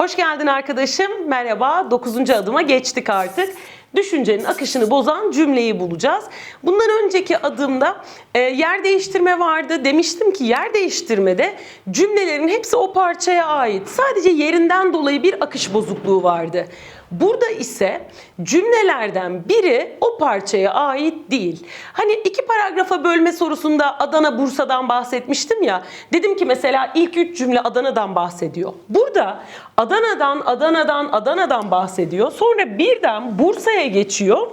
Hoş geldin arkadaşım. Merhaba. 9. adıma geçtik artık. Düşüncenin akışını bozan cümleyi bulacağız. Bundan önceki adımda e, yer değiştirme vardı. Demiştim ki yer değiştirmede cümlelerin hepsi o parçaya ait. Sadece yerinden dolayı bir akış bozukluğu vardı. Burada ise cümlelerden biri o parçaya ait değil. Hani iki paragrafa bölme sorusunda Adana Bursa'dan bahsetmiştim ya. Dedim ki mesela ilk üç cümle Adana'dan bahsediyor. Burada Adana'dan, Adana'dan, Adana'dan bahsediyor. Sonra birden Bursa'ya geçiyor.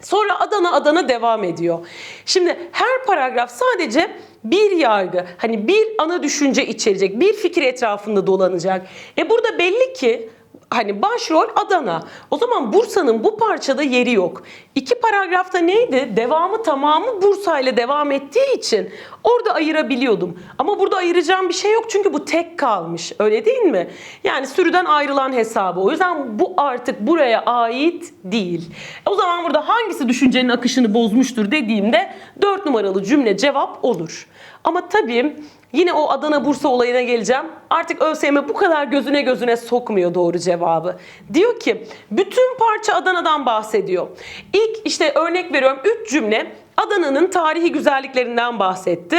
Sonra Adana Adana devam ediyor. Şimdi her paragraf sadece bir yargı, hani bir ana düşünce içerecek, bir fikir etrafında dolanacak. E burada belli ki hani başrol Adana. O zaman Bursa'nın bu parçada yeri yok. İki paragrafta neydi? Devamı tamamı Bursa ile devam ettiği için orada ayırabiliyordum. Ama burada ayıracağım bir şey yok çünkü bu tek kalmış. Öyle değil mi? Yani sürüden ayrılan hesabı. O yüzden bu artık buraya ait değil. O zaman burada hangisi düşüncenin akışını bozmuştur dediğimde 4 numaralı cümle cevap olur. Ama tabii Yine o Adana Bursa olayına geleceğim. Artık ÖSYM bu kadar gözüne gözüne sokmuyor doğru cevabı. Diyor ki bütün parça Adana'dan bahsediyor. İlk işte örnek veriyorum 3 cümle Adana'nın tarihi güzelliklerinden bahsetti.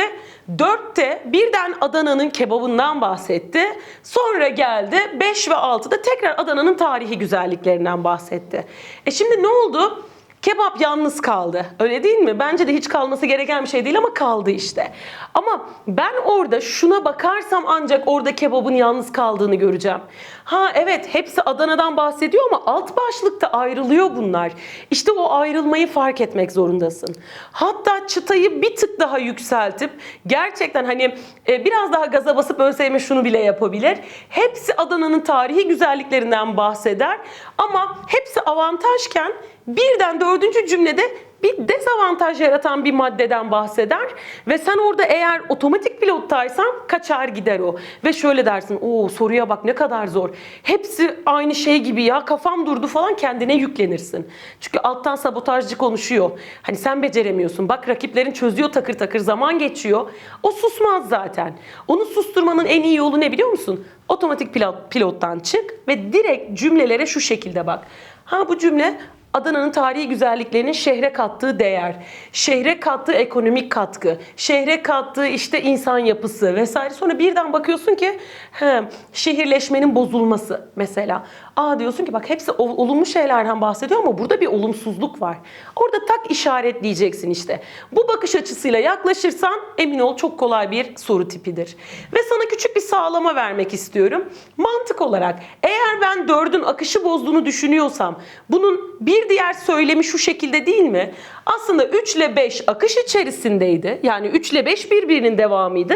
Dörtte birden Adana'nın kebabından bahsetti. Sonra geldi 5 ve 6'da tekrar Adana'nın tarihi güzelliklerinden bahsetti. E şimdi ne oldu? Kebap yalnız kaldı. Öyle değil mi? Bence de hiç kalması gereken bir şey değil ama kaldı işte. Ama ben orada şuna bakarsam ancak orada kebabın yalnız kaldığını göreceğim. Ha evet hepsi Adana'dan bahsediyor ama alt başlıkta ayrılıyor bunlar. İşte o ayrılmayı fark etmek zorundasın. Hatta çıtayı bir tık daha yükseltip gerçekten hani e, biraz daha gaza basıp ÖSYM şunu bile yapabilir. Hepsi Adana'nın tarihi güzelliklerinden bahseder ama hepsi avantajken birden dördüncü cümlede bir dezavantaj yaratan bir maddeden bahseder ve sen orada eğer otomatik pilottaysan kaçar gider o. Ve şöyle dersin o soruya bak ne kadar zor. Hepsi aynı şey gibi ya kafam durdu falan kendine yüklenirsin. Çünkü alttan sabotajcı konuşuyor. Hani sen beceremiyorsun. Bak rakiplerin çözüyor takır takır zaman geçiyor. O susmaz zaten. Onu susturmanın en iyi yolu ne biliyor musun? Otomatik pilot, pilottan çık ve direkt cümlelere şu şekilde bak. Ha bu cümle Adana'nın tarihi güzelliklerinin şehre kattığı değer, şehre kattığı ekonomik katkı, şehre kattığı işte insan yapısı vesaire. Sonra birden bakıyorsun ki he, şehirleşmenin bozulması mesela. Aa diyorsun ki bak hepsi ol- olumlu şeylerden bahsediyor ama burada bir olumsuzluk var. Orada tak işaretleyeceksin işte. Bu bakış açısıyla yaklaşırsan emin ol çok kolay bir soru tipidir. Ve sana küçük bir sağlama vermek istiyorum. Mantık olarak eğer ben dördün akışı bozduğunu düşünüyorsam bunun bir diğer söylemi şu şekilde değil mi? Aslında 3 ile 5 akış içerisindeydi. Yani 3 ile 5 birbirinin devamıydı.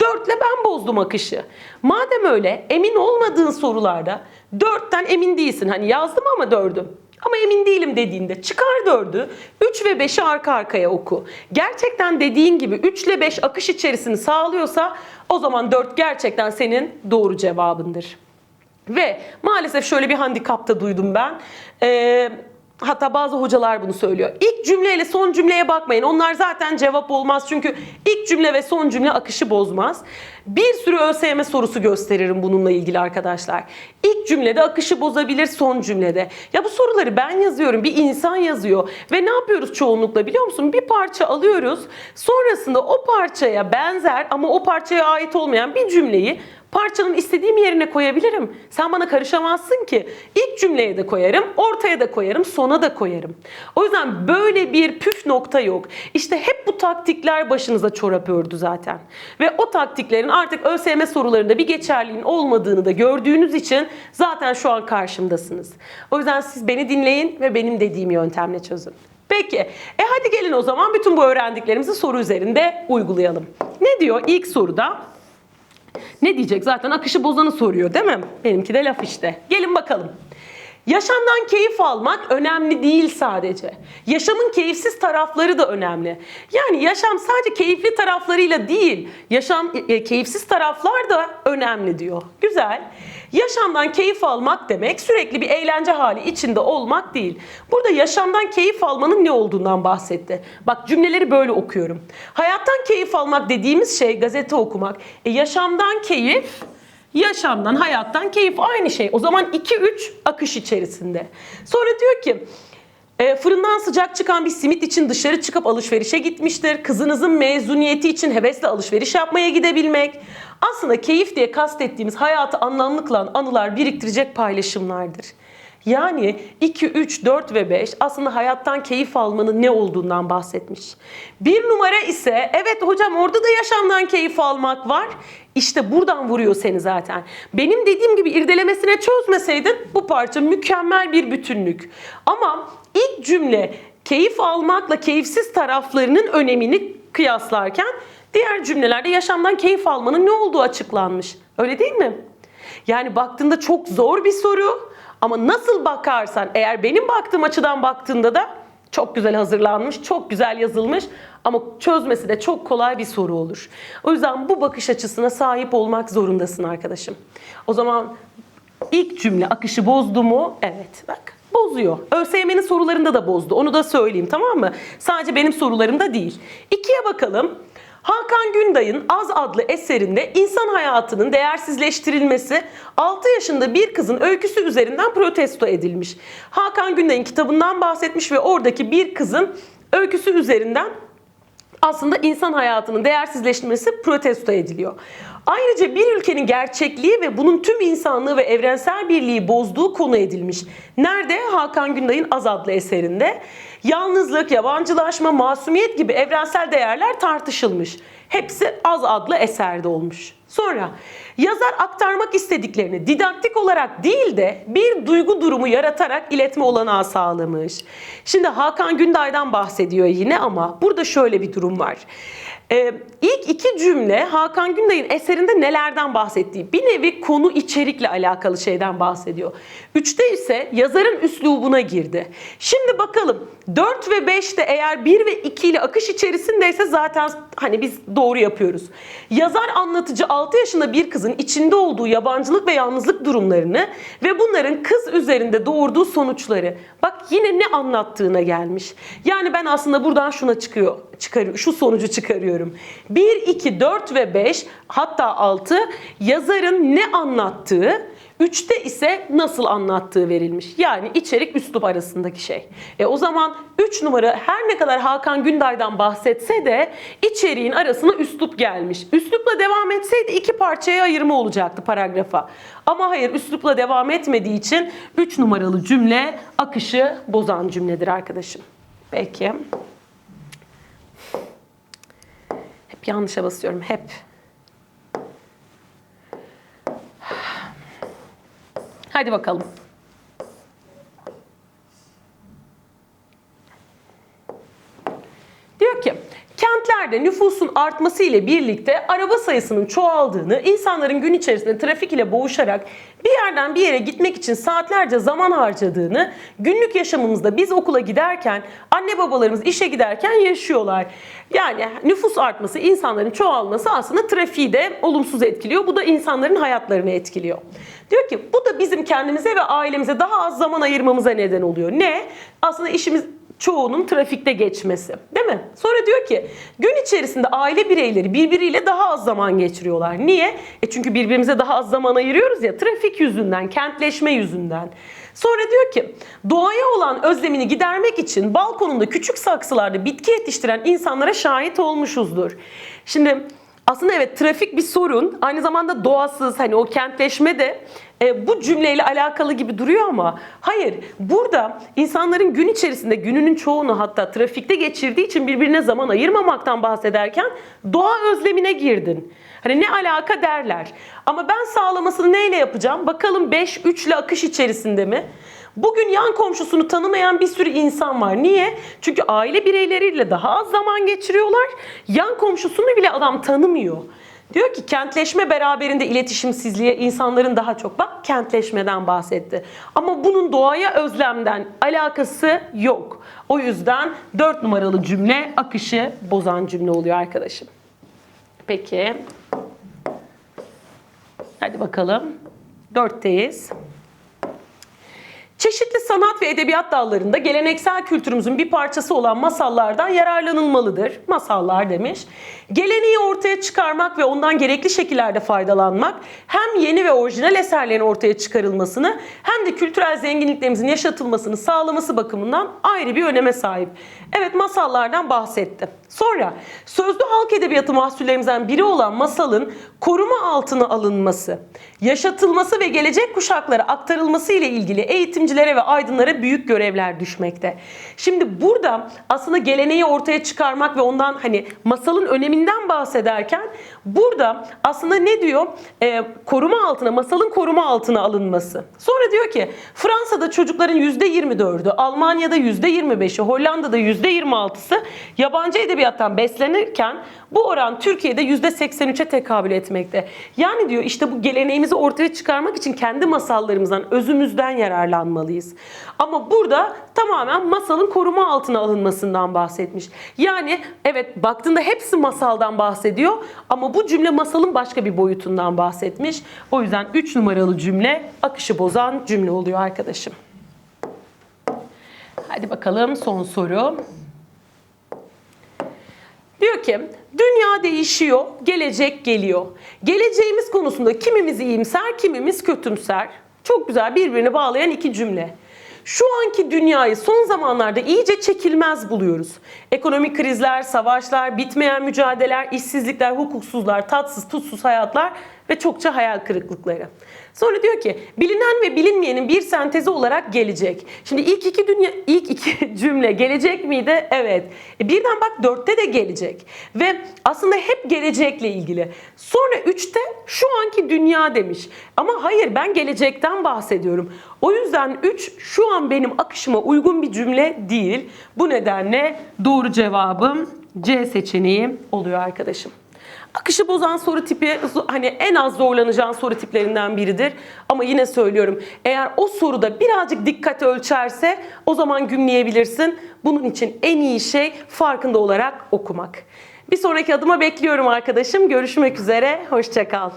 4 ile ben bozdum akışı. Madem öyle emin olmadığın sorularda 4'ten emin değilsin. Hani yazdım ama 4'ü. Ama emin değilim dediğinde çıkar 4'ü 3 ve 5'i arka arkaya oku. Gerçekten dediğin gibi 3 ile 5 akış içerisini sağlıyorsa o zaman 4 gerçekten senin doğru cevabındır. Ve maalesef şöyle bir handikap da duydum ben. Ee, hatta bazı hocalar bunu söylüyor. İlk cümleyle son cümleye bakmayın. Onlar zaten cevap olmaz. Çünkü ilk cümle ve son cümle akışı bozmaz. Bir sürü ÖSYM sorusu gösteririm bununla ilgili arkadaşlar. İlk cümlede akışı bozabilir son cümlede. Ya bu soruları ben yazıyorum. Bir insan yazıyor. Ve ne yapıyoruz çoğunlukla biliyor musun? Bir parça alıyoruz. Sonrasında o parçaya benzer ama o parçaya ait olmayan bir cümleyi parçanın istediğim yerine koyabilirim. Sen bana karışamazsın ki. İlk cümleye de koyarım, ortaya da koyarım, sona da koyarım. O yüzden böyle bir püf nokta yok. İşte hep bu taktikler başınıza çorap ördü zaten. Ve o taktiklerin artık ÖSYM sorularında bir geçerliğin olmadığını da gördüğünüz için zaten şu an karşımdasınız. O yüzden siz beni dinleyin ve benim dediğim yöntemle çözün. Peki, e hadi gelin o zaman bütün bu öğrendiklerimizi soru üzerinde uygulayalım. Ne diyor ilk soruda? Ne diyecek zaten akışı bozanı soruyor değil mi? Benimki de laf işte. Gelin bakalım. Yaşamdan keyif almak önemli değil sadece. Yaşamın keyifsiz tarafları da önemli. Yani yaşam sadece keyifli taraflarıyla değil, yaşam e, keyifsiz taraflar da önemli diyor. Güzel. Yaşamdan keyif almak demek sürekli bir eğlence hali içinde olmak değil. Burada yaşamdan keyif almanın ne olduğundan bahsetti. Bak cümleleri böyle okuyorum. Hayattan keyif almak dediğimiz şey gazete okumak. E yaşamdan keyif yaşamdan, hayattan keyif aynı şey. O zaman 2-3 akış içerisinde. Sonra diyor ki e, fırından sıcak çıkan bir simit için dışarı çıkıp alışverişe gitmiştir. Kızınızın mezuniyeti için hevesle alışveriş yapmaya gidebilmek. Aslında keyif diye kastettiğimiz hayatı anlamlı kılan anılar biriktirecek paylaşımlardır. Yani 2, 3, 4 ve 5 aslında hayattan keyif almanın ne olduğundan bahsetmiş. Bir numara ise evet hocam orada da yaşamdan keyif almak var. İşte buradan vuruyor seni zaten. Benim dediğim gibi irdelemesine çözmeseydin bu parça mükemmel bir bütünlük. Ama ilk cümle keyif almakla keyifsiz taraflarının önemini kıyaslarken diğer cümlelerde yaşamdan keyif almanın ne olduğu açıklanmış. Öyle değil mi? Yani baktığında çok zor bir soru ama nasıl bakarsan eğer benim baktığım açıdan baktığında da çok güzel hazırlanmış, çok güzel yazılmış ama çözmesi de çok kolay bir soru olur. O yüzden bu bakış açısına sahip olmak zorundasın arkadaşım. O zaman ilk cümle akışı bozdu mu? Evet bak bozuyor. ÖSYM'nin sorularında da bozdu. Onu da söyleyeyim tamam mı? Sadece benim sorularımda değil. İkiye bakalım. Hakan Günday'ın Az adlı eserinde insan hayatının değersizleştirilmesi 6 yaşında bir kızın öyküsü üzerinden protesto edilmiş. Hakan Günday'ın kitabından bahsetmiş ve oradaki bir kızın öyküsü üzerinden aslında insan hayatının değersizleştirilmesi protesto ediliyor. Ayrıca bir ülkenin gerçekliği ve bunun tüm insanlığı ve evrensel birliği bozduğu konu edilmiş. Nerede? Hakan Günday'ın Az adlı eserinde. Yalnızlık, yabancılaşma, masumiyet gibi evrensel değerler tartışılmış. Hepsi Az adlı eserde olmuş. Sonra yazar aktarmak istediklerini didaktik olarak değil de bir duygu durumu yaratarak iletme olanağı sağlamış. Şimdi Hakan Günday'dan bahsediyor yine ama burada şöyle bir durum var. Ee, ilk iki cümle Hakan Günday'ın eserinde nelerden bahsettiği bir nevi konu içerikle alakalı şeyden bahsediyor. Üçte ise yazarın üslubuna girdi. Şimdi bakalım 4 ve 5'te eğer 1 ve 2 ile akış içerisindeyse zaten hani biz doğru yapıyoruz. Yazar anlatıcı 6 yaşında bir kızın içinde olduğu yabancılık ve yalnızlık durumlarını ve bunların kız üzerinde doğurduğu sonuçları. Bak yine ne anlattığına gelmiş. Yani ben aslında buradan şuna çıkıyor, çıkarıyorum, şu sonucu çıkarıyorum. 1, 2, 4 ve 5 hatta 6 yazarın ne anlattığı, Üçte ise nasıl anlattığı verilmiş. Yani içerik üslup arasındaki şey. E o zaman 3 numara her ne kadar Hakan Günday'dan bahsetse de içeriğin arasına üslup gelmiş. Üslupla devam etseydi iki parçaya ayırma olacaktı paragrafa. Ama hayır üslupla devam etmediği için 3 numaralı cümle akışı bozan cümledir arkadaşım. Peki. Hep yanlışa basıyorum. Hep. Hadi bakalım. Diyor ki kentlerde nüfusun artması ile birlikte araba sayısının çoğaldığını, insanların gün içerisinde trafik ile boğuşarak bir yerden bir yere gitmek için saatlerce zaman harcadığını, günlük yaşamımızda biz okula giderken, anne babalarımız işe giderken yaşıyorlar. Yani nüfus artması, insanların çoğalması aslında trafiği de olumsuz etkiliyor. Bu da insanların hayatlarını etkiliyor. Diyor ki bu da bizim kendimize ve ailemize daha az zaman ayırmamıza neden oluyor. Ne? Aslında işimiz çoğunun trafikte geçmesi. Değil mi? Sonra diyor ki gün içerisinde aile bireyleri birbiriyle daha az zaman geçiriyorlar. Niye? E çünkü birbirimize daha az zaman ayırıyoruz ya trafik yüzünden, kentleşme yüzünden. Sonra diyor ki doğaya olan özlemini gidermek için balkonunda küçük saksılarda bitki yetiştiren insanlara şahit olmuşuzdur. Şimdi aslında evet trafik bir sorun. Aynı zamanda doğasız hani o kentleşme de e, bu cümleyle alakalı gibi duruyor ama hayır. Burada insanların gün içerisinde gününün çoğunu hatta trafikte geçirdiği için birbirine zaman ayırmamaktan bahsederken doğa özlemine girdin. Hani ne alaka derler. Ama ben sağlamasını neyle yapacağım? Bakalım 5-3 ile akış içerisinde mi? Bugün yan komşusunu tanımayan bir sürü insan var. Niye? Çünkü aile bireyleriyle daha az zaman geçiriyorlar. Yan komşusunu bile adam tanımıyor. Diyor ki kentleşme beraberinde iletişimsizliğe insanların daha çok bak kentleşmeden bahsetti. Ama bunun doğaya özlemden alakası yok. O yüzden 4 numaralı cümle akışı bozan cümle oluyor arkadaşım. Peki. Hadi bakalım. Dörtteyiz. Çeşitli sanat ve edebiyat dallarında geleneksel kültürümüzün bir parçası olan masallardan yararlanılmalıdır. Masallar demiş. Geleneği ortaya çıkarmak ve ondan gerekli şekillerde faydalanmak hem yeni ve orijinal eserlerin ortaya çıkarılmasını hem de kültürel zenginliklerimizin yaşatılmasını sağlaması bakımından ayrı bir öneme sahip. Evet masallardan bahsetti. Sonra sözlü halk edebiyatı mahsullerimizden biri olan masalın koruma altına alınması, yaşatılması ve gelecek kuşaklara aktarılması ile ilgili eğitimcilere ve aydınlara büyük görevler düşmekte. Şimdi burada aslında geleneği ortaya çıkarmak ve ondan hani masalın öneminden bahsederken burada aslında ne diyor? Ee, koruma altına, masalın koruma altına alınması. Sonra diyor ki Fransa'da çocukların %24'ü, Almanya'da %25'i, Hollanda'da %26'sı yabancı edebiyattan beslenirken bu oran Türkiye'de %83'e tekabül etmekte. Yani diyor işte bu geleneğimizi ortaya çıkarmak için kendi masallarımızdan, özümüzden yararlanmalıyız. Ama burada tamamen masalın koruma altına alınmasından bahsetmiş. Yani evet baktığında hepsi masaldan bahsediyor ama bu cümle masalın başka bir boyutundan bahsetmiş. O yüzden 3 numaralı cümle akışı bozan cümle oluyor arkadaşım. Hadi bakalım son soru. Diyor ki dünya değişiyor, gelecek geliyor. Geleceğimiz konusunda kimimiz iyimser, kimimiz kötümser. Çok güzel birbirini bağlayan iki cümle. Şu anki dünyayı son zamanlarda iyice çekilmez buluyoruz. Ekonomik krizler, savaşlar, bitmeyen mücadeleler, işsizlikler, hukuksuzlar, tatsız tutsuz hayatlar ve çokça hayal kırıklıkları. Sonra diyor ki bilinen ve bilinmeyenin bir sentezi olarak gelecek. Şimdi ilk iki dünya ilk iki cümle gelecek miydi? Evet. E birden bak dörtte de gelecek. Ve aslında hep gelecekle ilgili. Sonra üçte şu anki dünya demiş. Ama hayır ben gelecekten bahsediyorum. O yüzden 3 şu an benim akışıma uygun bir cümle değil. Bu nedenle doğru cevabım C seçeneği oluyor arkadaşım. Akışı bozan soru tipi hani en az zorlanacağın soru tiplerinden biridir. Ama yine söylüyorum eğer o soruda birazcık dikkat ölçerse o zaman gümleyebilirsin. Bunun için en iyi şey farkında olarak okumak. Bir sonraki adıma bekliyorum arkadaşım. Görüşmek üzere. Hoşçakal.